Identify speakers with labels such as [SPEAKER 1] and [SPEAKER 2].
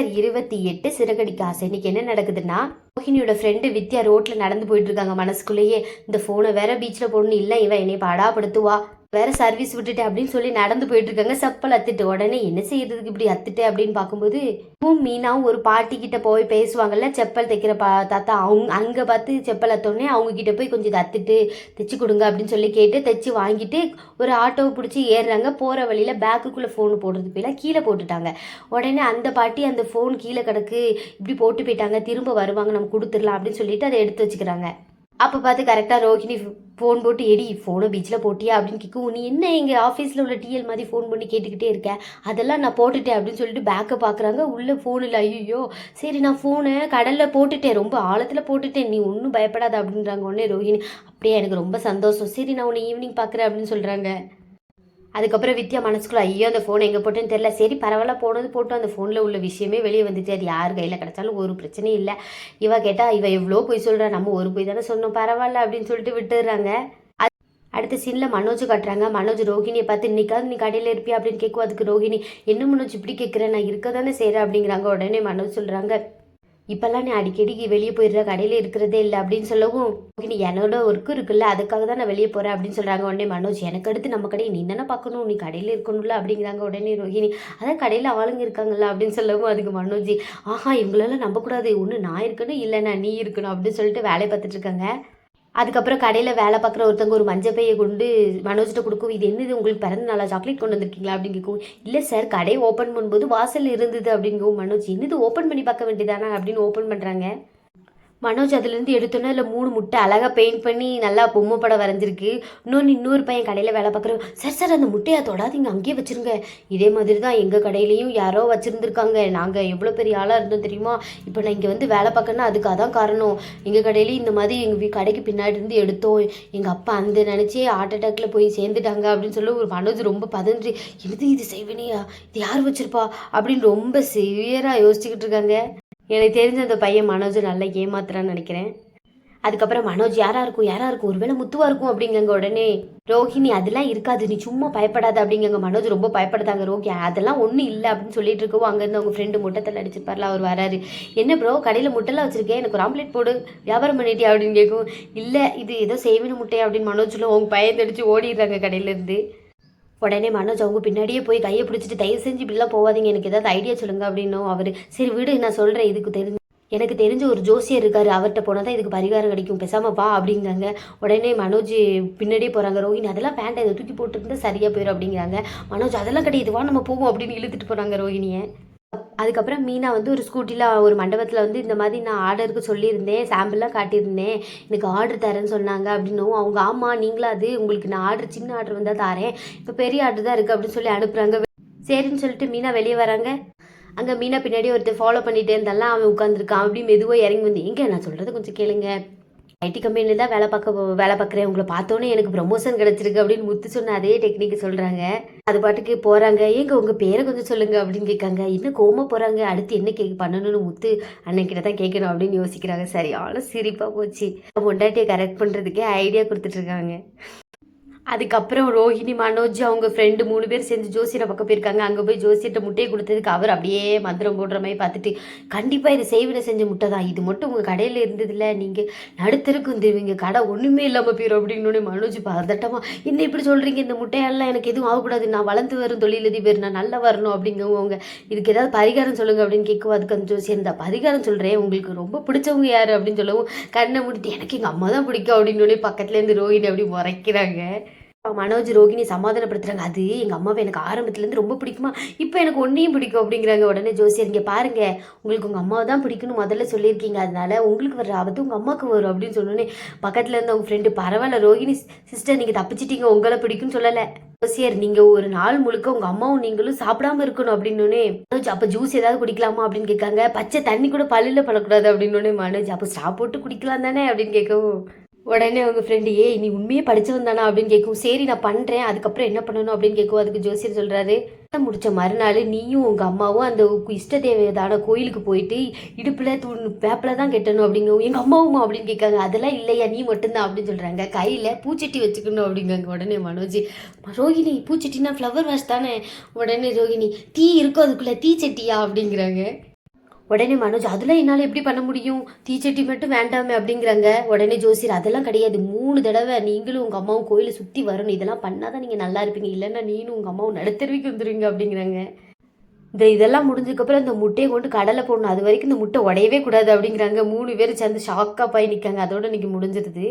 [SPEAKER 1] இருபத்தி எட்டு சிறகடிக்க ஆசை. இன்னைக்கு என்ன நடக்குதுன்னா மோகினியோட ஃப்ரெண்டு வித்யா ரோட்ல நடந்து போயிட்டு இருக்காங்க மனசுக்குள்ளேயே. இந்த ஃபோனை வேற பீச்சில் போடணும் இல்லை இவன் என்னை பாடாப்படுத்துவா. வேற சர்வீஸ் விட்டுட்டேன் அப்படின்னு சொல்லி நடந்து போயிட்டு இருக்காங்க செப்பல் அத்துட்டு. உடனே என்ன செய்யறதுக்கு இப்படி அத்துட்டேன் அப்படின்னு பார்க்கும்போது மீனாவும் ஒரு பாட்டி கிட்ட போய் பேசுவாங்கல்ல செப்பல் தைக்கிற பா தாத்தா அவங்க அங்கே பார்த்து செப்பல் அத்தோடனே அவங்க கிட்ட போய் கொஞ்சம் தத்துட்டு அத்துட்டு தைச்சு கொடுங்க அப்படின்னு சொல்லி கேட்டு தைச்சு வாங்கிட்டு ஒரு ஆட்டோவை பிடிச்சி ஏறுறாங்க. போகிற வழியில் பேக்குக்குள்ளே ஃபோன் போடுறதுக்கு பதிலாக கீழே போட்டுட்டாங்க. உடனே அந்த பாட்டி அந்த ஃபோன் கீழே கிடக்கு. இப்படி போட்டு போயிட்டாங்க. திரும்ப வருவாங்க. நம்ம கொடுத்துடலாம் அப்படின்னு சொல்லிட்டு அதை எடுத்து வச்சுக்கிறாங்க. அப்போ பார்த்து கரெக்டாக ரோஹிணி ஃபோன் போட்டு எடி ஃபோனை பீச்சில் போட்டியா? அப்படின்னு கேட்கும் நீ என்ன எங்கள் ஆஃபீஸில் உள்ள டிஎல் மாதிரி ஃபோன் பண்ணி கேட்டுக்கிட்டே இருக்க? அதெல்லாம் நான் போட்டுட்டேன் அப்படின்னு சொல்லிட்டு பேக்கை பார்க்குறாங்க. உள்ளே ஃபோன் இல்லை. ஐயோ சரி நான் ஃபோனை கடலில் போட்டுட்டேன். ரொம்ப ஆழத்தில் போட்டுட்டேன். நீ ஒன்றும் பயப்படாத அப்படின்றாங்க உடனே ரோஹிணி. அப்படியே எனக்கு ரொம்ப சந்தோஷம். சரி நான் உன்னை ஈவினிங் பார்க்குறேன் அப்படின்னு சொல்கிறாங்க அதுக்கப்புறம் வித்யா மனசுக்குள்ள ஐயோ அந்த ஃபோன் எங்கே போட்டேன்னு தெரில சரி பரவாயில்ல போனது போட்டோம் அந்த ஃபோனில் உள்ள விஷயமே வெளியே வந்துச்சு. அது யார் கையில் கிடச்சாலும் ஒரு பிரச்சனையும் இல்லை. இவ கேட்டால் இவ எவ்வளோ போய் சொல்கிறா நம்ம ஒரு போய் தானே சொன்னோம் பரவாயில்ல அப்படின்னு சொல்லிட்டு விட்டுடுறாங்க. அடுத்த சீனில் மனோஜ் காட்டுறாங்க. மனோஜ் ரோஹிணியை பார்த்து இன்னைக்காவது நீ கடையில் இருப்பியா? அப்படின்னு கேட்கும். அதுக்கு ரோஹிணி என்ன மனோஜ் இப்படி கேட்குறேன் நான் இருக்க தானே செய்கிறேன் அப்படிங்கிறாங்க. உடனே மனோஜ் சொல்கிறாங்க இப்போல்லாம் நீ அடிக்கடி வெளியே போயிடுற கடையில் இருக்கிறதே இல்லை அப்படின்னு சொல்லவும் ரோஹிணி என்னோட ஒர்க்கு இருக்குல்ல அதுக்காக தான் நான் வெளியே போகிறேன் அப்படின்னு சொல்கிறாங்க உடனே மனோஜ். எனக்கு அடுத்து நம்ம கடையை நீ தானே பார்க்கணும்? நீ கடையில் இருக்கணும்ல? அப்படிங்கிறாங்க உடனே ரோஹிணி. அதான் கடையில் ஆளுங்க இருக்காங்கல்ல அப்படின்னு சொல்லவும் அதுக்கு மனோஜ். ஆஹா இவங்களெல்லாம் நம்பக்கூடாது ஒன்று நான் இருக்கணும் இல்லைண்ணா நீ இருக்கணும் அப்படின்னு சொல்லிட்டு வேலையை பார்த்துட்ருக்காங்க அதுக்கப்புறம் கடையில் வேலை பார்க்குற ஒருத்தவங்க ஒரு மஞ்சள் பையை கொண்டு மனோஜ்கிட்ட கொடுக்கும் இது என்னது? உங்களுக்கு பிறந்த நாளா? சாக்லேட் கொண்டு வந்திருக்கீங்களா? அப்படின்னு கேட்கும் இல்லை சார் கடையை ஓப்பன் பண்ணும்போது வாசல் இருந்தது அப்படிங்கும் மனோஜ் என்னது? ஓப்பன் பண்ணி பார்க்க வேண்டியதானா? அப்படின்னு ஓப்பன் பண்ணுறாங்க மனோஜ் அதுலேருந்து எடுத்தோன்னே அதில் மூணு முட்டை அழகாக பெயிண்ட் பண்ணி நல்லா பொம்மை படம் வரைஞ்சிருக்கு. இன்னொன்று இன்னொரு பையன் கடையில் வேலை பார்க்குறோம் சார் சார் அந்த முட்டையை தொடாதீங்க அங்கேயே வச்சுருங்க. இதே மாதிரி தான் எங்கள் கடையிலையும் யாரோ வச்சுருந்துருக்காங்க. நாங்கள் எவ்வளோ பெரிய ஆளாக இருந்தோம் தெரியுமா? இப்போ நான் இங்கே வந்து வேலை பார்க்கணுன்னா அதுக்கு அதான் காரணம். எங்கள் கடையிலையும் இந்த மாதிரி எங்கள் வீ கடைக்கு பின்னாடி இருந்து எடுத்தோம். எங்கள் அப்பா அந்த நினச்சே ஹார்ட் அட்டாக்ல போய் சேர்ந்துட்டாங்க அப்படின்னு சொல்லி ஒரு மனோஜ் ரொம்ப பதன்றி என்னது இது செய்வனியா இது யார் வச்சிருப்பா? அப்படின்னு ரொம்ப சிவியராக யோசிச்சுக்கிட்டு இருக்காங்க. எனக்கு தெரிஞ்ச அந்த பையன் மனோஜ் நல்லா ஏமாத்துறான்னு நினைக்கிறேன். அதுக்கப்புறம் மனோஜ் யாரா இருக்கும் யாரா இருக்கும்? ஒருவேளை முத்துவா இருக்கும் அப்படிங்கங்க உடனே ரோஹிணி அதெல்லாம் இருக்காது நீ சும்மா பயப்படாத அப்படிங்கங்க மனோஜ் ரொம்ப பயப்படுதாங்க ரோகி அதெல்லாம் ஒன்றும் இல்லை அப்படின்னு சொல்லிட்டு இருக்கவும் அங்கேருந்து அவங்க ஃப்ரெண்டு முட்டத்தில் அடிச்சிருப்பார்ல அவர் வராரு. என்ன ப்ரோ கடையில் முட்டைலாம் வச்சிருக்கேன் எனக்கு ஒரு ஆம்லேட் போடு வியாபாரம் பண்ணிட்டியா? அப்படின்னு கேட்கும் இல்லை இது ஏதோ சேவின முட்டை அப்படின்னு மனோஜ் சொல்லுவோம் அவங்க பயந்தடிச்சு ஓடிடுறாங்க கடையிலேருந்து உடனே மனோஜ் அவங்க பின்னாடியே போய் கையை பிடிச்சிட்டு தயவு செஞ்சு இப்படிலாம் போகாதீங்க எனக்கு ஏதாவது ஐடியா சொல்லுங்க அப்படின்னும் அவர். சரி விடு நான் சொல்கிறேன் இதுக்கு தெரிஞ்சு எனக்கு தெரிஞ்ச ஒரு ஜோசியர் இருக்காரு. அவர்கிட்ட போனால் தான் இதுக்கு பரிகாரம் கிடைக்கும். பெசாம வா அப்படிங்கிறாங்க. உடனே மனோஜ் பின்னாடியே போகிறாங்க ரோஹினி அதெல்லாம் வேண்டாம். இதை தூக்கி போட்டுருந்தா சரியாக போயிடும் அப்படிங்கிறாங்க. மனோஜ் அதெல்லாம் கிடையாது. வா நம்ம போவோம் அப்படின்னு இழுத்துட்டு போகிறாங்க ரோஹினியை அதுக்கப்புறம் மீனா வந்து ஒரு ஸ்கூட்டியில் ஒரு மண்டபத்தில் வந்து இந்த மாதிரி நான் ஆர்டருக்கு சொல்லியிருந்தேன் சாம்பிள்லாம் காட்டியிருந்தேன். எனக்கு ஆர்டர் தரேன்னு சொன்னாங்க அப்படின்னும். அவங்க ஆமாம் நீங்களா அது? உங்களுக்கு நான் ஆர்டர் சின்ன ஆர்டர் வந்தால் தரேன். இப்போ பெரிய ஆர்டர் தான் இருக்குது அப்படின்னு சொல்லி அனுப்புகிறாங்க சரின்னு சொல்லிட்டு மீனா வெளியே வராங்க. அங்கே மீனா பின்னாடி ஒருத்தர் ஃபாலோ பண்ணிகிட்டே இருந்தாலும் அவன் உட்காந்துருக்கான் அப்படி மெதுவாக இறங்கி வந்து எங்கே நான் சொல்கிறது கொஞ்சம் கேளுங்க. ஐடி கம்பெனியில் தான் வேலை பார்க்க வேலை பார்க்குறேன். உங்களை பார்த்தோன்னே எனக்கு ப்ரொமோஷன் கிடச்சிருக்கு அப்படின்னு முத்து சொன்ன அதே டெக்னிக் சொல்கிறாங்க அது பாட்டுக்கு போகிறாங்க ஏங்க உங்கள் பேரை கொஞ்சம் சொல்லுங்க அப்படின்னு கேட்காங்க. என்ன கோமா போகிறாங்க அடுத்து என்ன கேக் பண்ணணும்னு முத்து அண்ணன்கிட்ட தான் கேட்கணும் அப்படின்னு யோசிக்கிறாங்க. சரியான சிரிப்பாக போச்சு. பொண்டாட்டியை கரெக்ட் பண்ணுறதுக்கே ஐடியா கொடுத்துட்ருக்காங்க அதுக்கப்புறம் ரோஹிணி மனோஜ் அவங்க ஃப்ரெண்டு மூணு பேர் சேர்ந்து ஜோசியரை பக்கம் போயிருக்காங்க. அங்கே போய் ஜோசியர்கிட்ட முட்டையை கொடுத்ததுக்கு அவர் அப்படியே மந்திரம் போடுற மாதிரி பார்த்துட்டு கண்டிப்பாக இது செய்வினை செஞ்ச முட்டை தான். இது மட்டும் உங்கள் கடையில் இருந்ததில்ல. நீங்கள் நடுத்தருக்கு வந்துடுவீங்க கடை ஒன்றுமே இல்லாமல் போயிடும் அப்படின்னு மனோஜ் பதட்டமாக என்ன இப்படி சொல்கிறீங்க இந்த முட்டையெல்லாம் எனக்கு எதுவும் ஆகக்கூடாது. நான் வளர்ந்து வரும் தொழிலதிபர். நான் நல்லா வரணும். அப்படிங்கவங்க அவங்க இதுக்கு ஏதாவது பரிகாரம் சொல்லுங்க. அப்படின்னு கேட்கும் அதுக்கு அந்த ஜோசியர் இந்த பரிகாரம் சொல்கிறேன் உங்களுக்கு ரொம்ப பிடிச்சவங்க யார்? அப்படின்னு சொல்லவும். கண்ணை முடித்து எனக்கு எங்கள் அம்மா தான் பிடிக்கும். அப்படின்னு பக்கத்துலேருந்து ரோஹிணி அப்படி முறைக்கிறாங்க. மனோஜ் ரோகிணி சமாதானப்படுத்துறாங்க. அது எங்கள் அம்மாவை எனக்கு ஆரம்பத்துலேருந்து ரொம்ப பிடிக்குமா? இப்போ எனக்கு ஒன்றையும் பிடிக்கும் அப்படிங்கிறாங்க உடனே ஜோசியர். இங்கே பாருங்கள் உங்களுக்கு உங்கள் அம்மாவை தான் பிடிக்கும்னு முதல்ல சொல்லியிருக்கீங்க. அதனால உங்களுக்கு வர ஆபத்து உங்கள் அம்மாவுக்கு வரும் அப்படின்னு சொன்னோன்னே பக்கத்தில் இருந்து அவங்க ஃப்ரெண்டு பரவாயில்ல ரோகிணி சிஸ்டர் நீங்கள் தப்பிச்சிட்டீங்க உங்களை பிடிக்கும்னு சொல்லலை. ஜோசியர் நீங்கள் ஒரு நாள் முழுக்க உங்கள் அம்மாவும் நீங்களும் சாப்பிடாம இருக்கணும். அப்படின்னோடனே மனோஜ் அப்போ ஜூஸ் ஏதாவது குடிக்கலாமா? அப்படின்னு கேட்காங்க. பச்சை தண்ணி கூட பல்லில் படக்கூடாது அப்படின்னோடனே மனோஜ் அப்போ ஸ்டாப் போட்டு குடிக்கலாம் தானே? அப்படின்னு கேட்கவும் உடனே அவங்க ஃப்ரெண்டு ஏய் நீ உண்மையே படிச்சவன் தானா? அப்படின்னு கேட்கும். சரி நான் பண்ணுறேன் அதுக்கப்புறம் என்ன பண்ணணும்? அப்படின்னு கேட்கும். அதுக்கு ஜோசியர் சொல்கிறாரு முடித்த மறுநாள் நீயும் உங்கள் அம்மாவும் அந்த இஷ்ட தேவையதான கோயிலுக்கு போயிட்டு இடுப்பில் தூ வேப்பில் தான் கட்டணும் அப்படிங்கவும் எங்கள் அம்மாவும்? அப்படின்னு கேட்காங்க. அதெல்லாம் இல்லையா நீ மட்டும்தான்? அப்படின்னு சொல்கிறாங்க கையில் பூச்செட்டி வச்சுக்கணும் அப்படிங்காங்க உடனே மனோஜ். ரோகிணி பூச்சட்டினா ஃப்ளவர் வாஷ் தானே? உடனே ரோகிணி தீ இருக்கும் அதுக்குள்ளே தீச்சட்டியா அப்படிங்கிறாங்க. உடனே மனோஜ் அதெல்லாம் என்னால் எப்படி பண்ண முடியும்? தீச்சட்டி மட்டும் வேண்டாமே அப்படிங்கிறாங்க. உடனே ஜோசியர் அதெல்லாம் கிடையாது. மூணு தடவை நீங்களும் உங்கள் அம்மாவும் கோயிலை சுற்றி வரணும். இதெல்லாம் பண்ணாதான் நீங்கள் நல்லா இருப்பீங்க. இல்லைன்னா நீனும் உங்கள் அம்மாவும் நடுத்தருவிக்கு வந்துடுவீங்க அப்படிங்கிறாங்க. இந்த இதெல்லாம் முடிஞ்சதுக்கப்புறம் இந்த முட்டையை கொண்டு கடலை போடணும். அது வரைக்கும் இந்த முட்டை உடையவே கூடாது அப்படிங்கிறாங்க. மூணு பேர் சேர்ந்து ஷாக்காக போய் நிற்காங்க அதோட இன்னைக்கு முடிஞ்சிருது